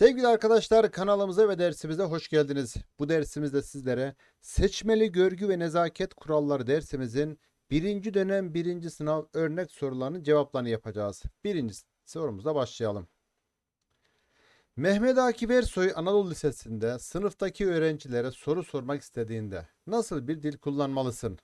Sevgili arkadaşlar kanalımıza ve dersimize hoş geldiniz. Bu dersimizde sizlere seçmeli görgü ve nezaket kuralları dersimizin birinci dönem birinci sınav örnek sorularının cevaplarını yapacağız. Birinci sorumuzla başlayalım. Mehmet Akif Ersoy Anadolu Lisesi'nde sınıftaki öğrencilere soru sormak istediğinde nasıl bir dil kullanmalısın?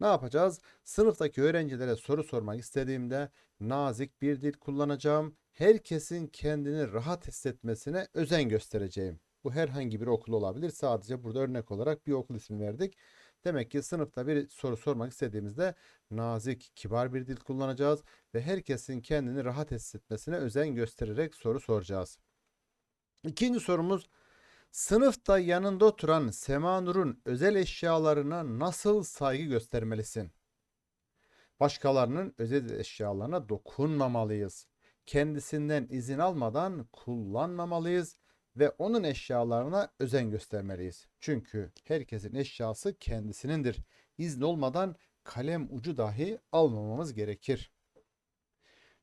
Ne yapacağız? Sınıftaki öğrencilere soru sormak istediğimde nazik bir dil kullanacağım. Herkesin kendini rahat hissetmesine özen göstereceğim. Bu herhangi bir okul olabilir. Sadece burada örnek olarak bir okul ismi verdik. Demek ki sınıfta bir soru sormak istediğimizde nazik, kibar bir dil kullanacağız ve herkesin kendini rahat hissetmesine özen göstererek soru soracağız. İkinci sorumuz Sınıfta yanında oturan Semanur'un özel eşyalarına nasıl saygı göstermelisin? Başkalarının özel eşyalarına dokunmamalıyız. Kendisinden izin almadan kullanmamalıyız ve onun eşyalarına özen göstermeliyiz. Çünkü herkesin eşyası kendisinindir. İzin olmadan kalem ucu dahi almamamız gerekir.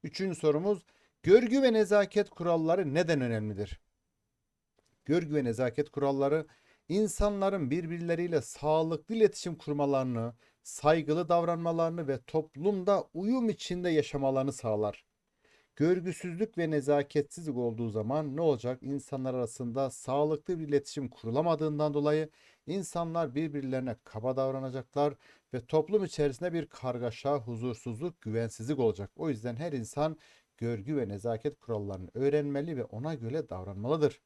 Üçüncü sorumuz, görgü ve nezaket kuralları neden önemlidir? Görgü ve nezaket kuralları insanların birbirleriyle sağlıklı iletişim kurmalarını, saygılı davranmalarını ve toplumda uyum içinde yaşamalarını sağlar. Görgüsüzlük ve nezaketsizlik olduğu zaman ne olacak? İnsanlar arasında sağlıklı bir iletişim kurulamadığından dolayı insanlar birbirlerine kaba davranacaklar ve toplum içerisinde bir kargaşa, huzursuzluk, güvensizlik olacak. O yüzden her insan görgü ve nezaket kurallarını öğrenmeli ve ona göre davranmalıdır.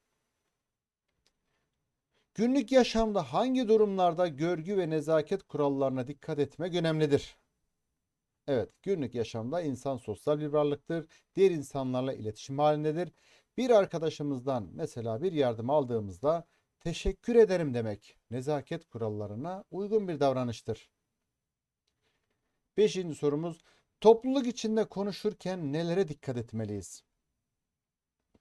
Günlük yaşamda hangi durumlarda görgü ve nezaket kurallarına dikkat etmek önemlidir? Evet, günlük yaşamda insan sosyal bir varlıktır. Diğer insanlarla iletişim halindedir. Bir arkadaşımızdan mesela bir yardım aldığımızda teşekkür ederim demek nezaket kurallarına uygun bir davranıştır. Beşinci sorumuz topluluk içinde konuşurken nelere dikkat etmeliyiz?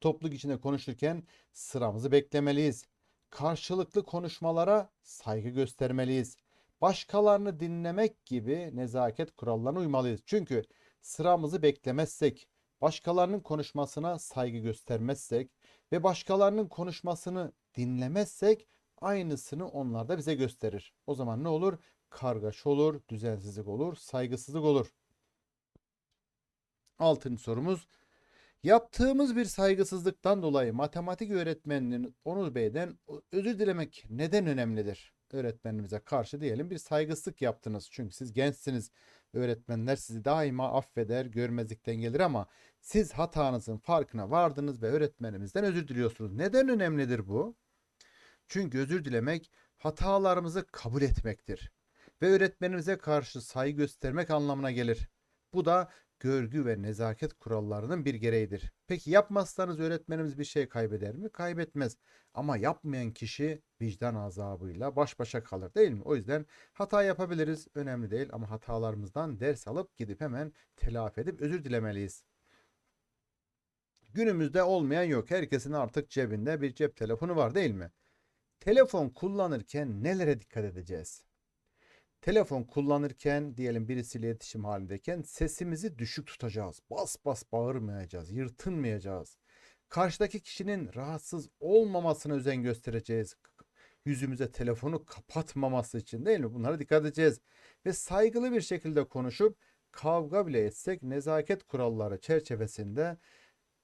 Topluluk içinde konuşurken sıramızı beklemeliyiz. Karşılıklı konuşmalara saygı göstermeliyiz başkalarını dinlemek gibi nezaket kurallarına uymalıyız. Çünkü sıramızı beklemezsek, başkalarının konuşmasına saygı göstermezsek ve başkalarının konuşmasını dinlemezsek aynısını onlar da bize gösterir. O zaman ne olur? Kargaşa olur, düzensizlik olur, saygısızlık olur. Altıncı sorumuz. Yaptığımız bir saygısızlıktan dolayı matematik öğretmeninin Onur Bey'den özür dilemek neden önemlidir? Öğretmenimize karşı diyelim bir saygısızlık yaptınız. Çünkü siz gençsiniz. Öğretmenler sizi daima affeder, görmezlikten gelir ama siz hatanızın farkına vardınız ve öğretmenimizden özür diliyorsunuz. Neden önemlidir bu? Çünkü özür dilemek hatalarımızı kabul etmektir ve öğretmenimize karşı saygı göstermek anlamına gelir. Bu da görgü ve nezaket kurallarının bir gereğidir. Peki yapmazsanız öğretmenimiz bir şey kaybeder mi? Kaybetmez. Ama yapmayan kişi vicdan azabıyla baş başa kalır değil mi? O yüzden hata yapabiliriz. Önemli değil ama hatalarımızdan ders alıp gidip hemen telafi edip özür dilemeliyiz. Günümüzde olmayan yok. Herkesin artık cebinde bir cep telefonu var değil mi? Telefon kullanırken nelere dikkat edeceğiz? Telefon kullanırken diyelim birisiyle iletişim halindeyken sesimizi düşük tutacağız. Bas bas bağırmayacağız, yırtınmayacağız. Karşıdaki kişinin rahatsız olmamasına özen göstereceğiz. Yüzümüze telefonu kapatmaması için değil mi? Bunlara dikkat edeceğiz. Ve saygılı bir şekilde konuşup kavga bile etsek nezaket kuralları çerçevesinde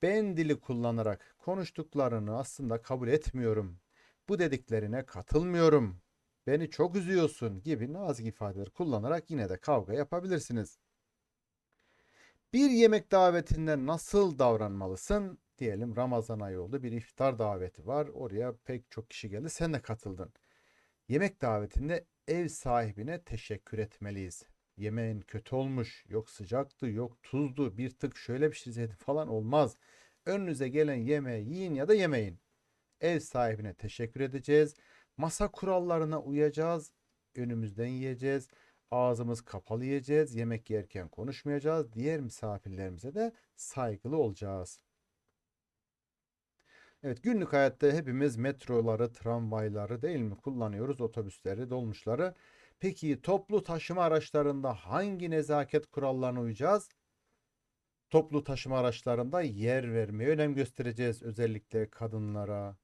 ben dili kullanarak konuştuklarını aslında kabul etmiyorum. Bu dediklerine katılmıyorum beni çok üzüyorsun gibi nazik ifadeler kullanarak yine de kavga yapabilirsiniz. Bir yemek davetinde nasıl davranmalısın? Diyelim Ramazan ayı oldu bir iftar daveti var. Oraya pek çok kişi geldi. Sen de katıldın. Yemek davetinde ev sahibine teşekkür etmeliyiz. Yemeğin kötü olmuş, yok sıcaktı, yok tuzlu, bir tık şöyle şey falan olmaz. Önünüze gelen yemeği yiyin ya da yemeyin. Ev sahibine teşekkür edeceğiz. Masa kurallarına uyacağız. Önümüzden yiyeceğiz. Ağzımız kapalı yiyeceğiz. Yemek yerken konuşmayacağız. Diğer misafirlerimize de saygılı olacağız. Evet günlük hayatta hepimiz metroları, tramvayları değil mi kullanıyoruz, otobüsleri, dolmuşları. Peki toplu taşıma araçlarında hangi nezaket kurallarına uyacağız? Toplu taşıma araçlarında yer vermeye önem göstereceğiz. Özellikle kadınlara,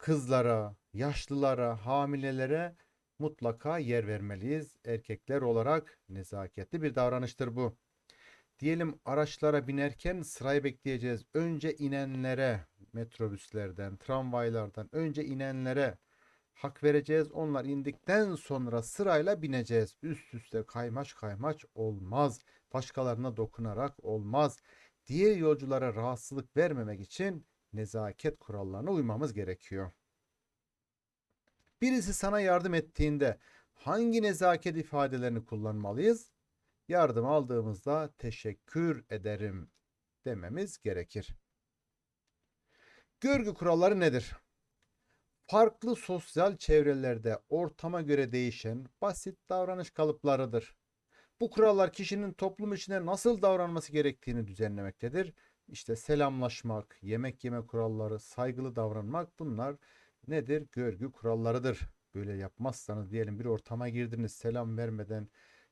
kızlara, yaşlılara, hamilelere mutlaka yer vermeliyiz. Erkekler olarak nezaketli bir davranıştır bu. Diyelim araçlara binerken sırayı bekleyeceğiz. Önce inenlere, metrobüslerden, tramvaylardan önce inenlere hak vereceğiz. Onlar indikten sonra sırayla bineceğiz. Üst üste kaymaç kaymaç olmaz. Başkalarına dokunarak olmaz. Diğer yolculara rahatsızlık vermemek için nezaket kurallarına uymamız gerekiyor. Birisi sana yardım ettiğinde hangi nezaket ifadelerini kullanmalıyız? Yardım aldığımızda teşekkür ederim dememiz gerekir. Görgü kuralları nedir? Farklı sosyal çevrelerde ortama göre değişen basit davranış kalıplarıdır. Bu kurallar kişinin toplum içinde nasıl davranması gerektiğini düzenlemektedir. İşte selamlaşmak, yemek yeme kuralları, saygılı davranmak bunlar nedir? Görgü kurallarıdır. Böyle yapmazsanız diyelim bir ortama girdiniz selam vermeden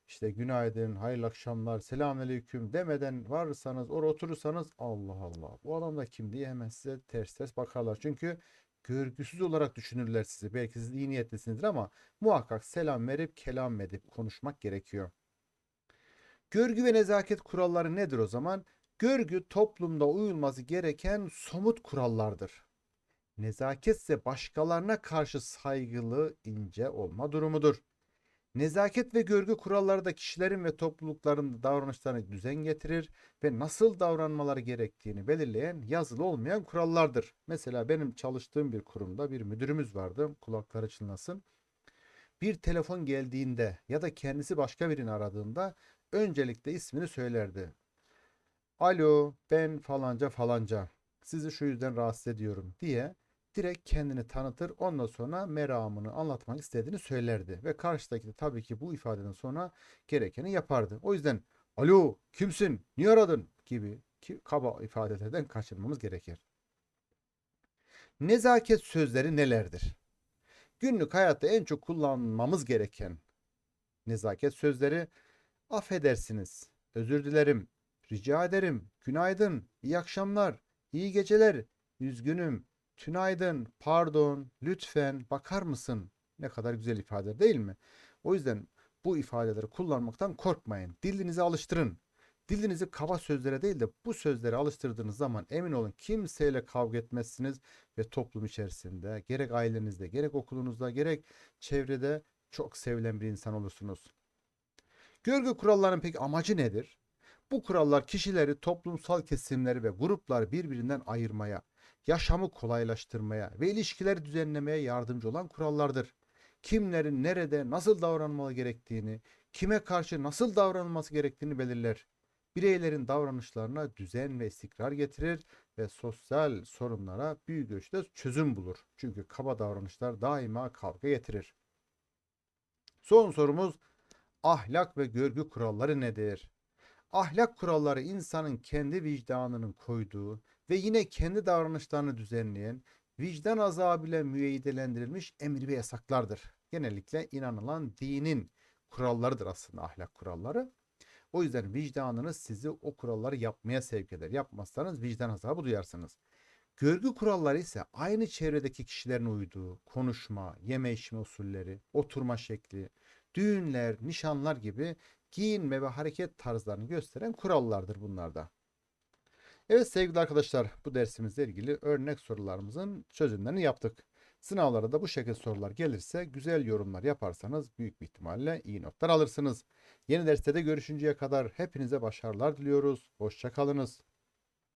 işte günaydın, hayırlı akşamlar, selamünaleyküm demeden varsanız orada oturursanız Allah Allah bu adam da kim diye hemen size ters ters bakarlar. Çünkü görgüsüz olarak düşünürler sizi. Belki siz iyi niyetlisinizdir ama muhakkak selam verip kelam edip konuşmak gerekiyor. Görgü ve nezaket kuralları nedir o zaman? Görgü toplumda uyulması gereken somut kurallardır. Nezaket ise başkalarına karşı saygılı, ince olma durumudur. Nezaket ve görgü kuralları da kişilerin ve toplulukların davranışlarına düzen getirir ve nasıl davranmaları gerektiğini belirleyen yazılı olmayan kurallardır. Mesela benim çalıştığım bir kurumda bir müdürümüz vardı. Kulakları çınlasın. Bir telefon geldiğinde ya da kendisi başka birini aradığında öncelikle ismini söylerdi. Alo ben falanca falanca sizi şu yüzden rahatsız ediyorum diye direkt kendini tanıtır. Ondan sonra meramını anlatmak istediğini söylerdi. Ve karşıdaki de tabii ki bu ifadeden sonra gerekeni yapardı. O yüzden alo kimsin niye aradın gibi ki kaba ifadelerden kaçınmamız gerekir. Nezaket sözleri nelerdir? Günlük hayatta en çok kullanmamız gereken nezaket sözleri affedersiniz, özür dilerim, rica ederim, günaydın, iyi akşamlar, iyi geceler, üzgünüm, tünaydın, pardon, lütfen, bakar mısın? Ne kadar güzel ifade değil mi? O yüzden bu ifadeleri kullanmaktan korkmayın. Dilinizi alıştırın. Dilinizi kaba sözlere değil de bu sözlere alıştırdığınız zaman emin olun kimseyle kavga etmezsiniz ve toplum içerisinde gerek ailenizde gerek okulunuzda gerek çevrede çok sevilen bir insan olursunuz. Görgü kurallarının peki amacı nedir? Bu kurallar kişileri, toplumsal kesimleri ve grupları birbirinden ayırmaya, yaşamı kolaylaştırmaya ve ilişkileri düzenlemeye yardımcı olan kurallardır. Kimlerin nerede nasıl davranmalı gerektiğini, kime karşı nasıl davranılması gerektiğini belirler. Bireylerin davranışlarına düzen ve istikrar getirir ve sosyal sorunlara büyük ölçüde çözüm bulur. Çünkü kaba davranışlar daima kavga getirir. Son sorumuz ahlak ve görgü kuralları nedir? Ahlak kuralları insanın kendi vicdanının koyduğu ve yine kendi davranışlarını düzenleyen, vicdan azabıyla müeyyidelendirilmiş emir ve yasaklardır. Genellikle inanılan dinin kurallarıdır aslında ahlak kuralları. O yüzden vicdanınız sizi o kuralları yapmaya sevk eder. Yapmazsanız vicdan azabı duyarsınız. Görgü kuralları ise aynı çevredeki kişilerin uyduğu konuşma, yeme içme usulleri, oturma şekli, düğünler, nişanlar gibi giyinme ve hareket tarzlarını gösteren kurallardır bunlarda. Evet sevgili arkadaşlar bu dersimizle ilgili örnek sorularımızın çözümlerini yaptık. Sınavlara da bu şekilde sorular gelirse güzel yorumlar yaparsanız büyük bir ihtimalle iyi notlar alırsınız. Yeni derste de görüşünceye kadar hepinize başarılar diliyoruz. Hoşçakalınız.